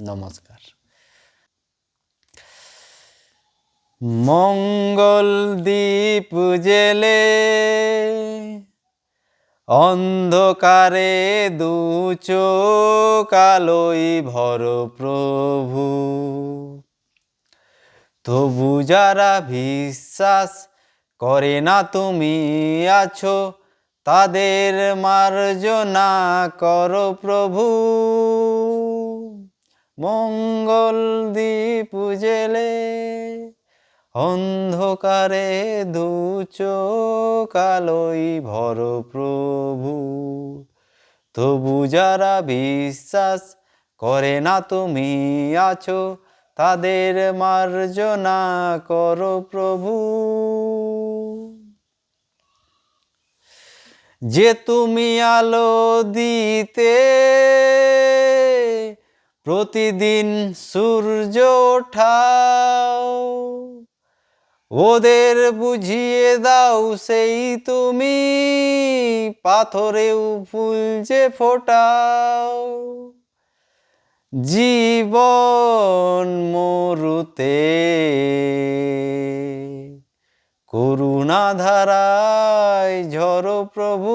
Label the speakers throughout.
Speaker 1: নমস্কার। মঙ্গল দীপ জেলে অন্ধকারে দু আলোয় ভর প্রভু। তবু যারা বিশ্বাস করে না তুমি আছো, তাদের মার্জনা করো প্রভু। মঙ্গল দীপ জেলে অন্ধকারে দু আলোয় ভর প্রভু। তবু যারা বিশ্বাস করে না তুমি আছো, তাদের মার্জনা করো প্রভু। যে তুমি আলো দিতে প্রতিদিন সূর্য ওঠাও। ওদের বুঝিয়ে দাও সেই তুমি, পাথরেও ফুল যে ফোটাও। জীবন মরুতে করুণা ধারায় ঝরো প্রভু।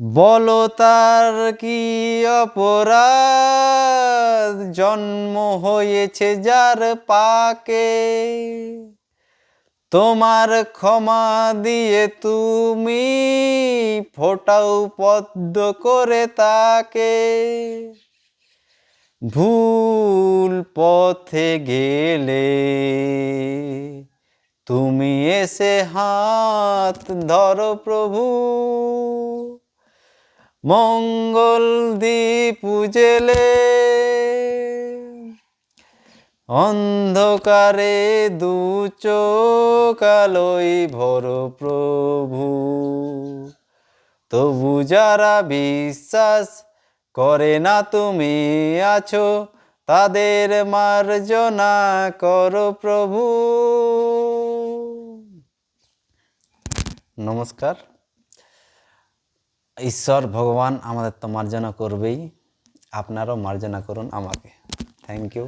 Speaker 1: বলো তার কি অপরাধ? জন্ম হয়েছে যার পাকে। তোমার ক্ষমা দিয়ে তুমি ফোটাও পদ্ম করে তাকে। ভুল পথে গেলে তুমি এসে হাত ধরো প্রভু। মঙ্গল দীপ জেলে অন্ধকারে দু আলোয় ভর প্রভু। তবু যারা বিশ্বাস করে না তুমি আছো, তাদের মার্জনা করো প্রভু। নমস্কার। ঈশ্বর ভগবান আমাদের তো মার্জনা করবেই। আপনারাও মার্জনা করুন আমাকে। Thank you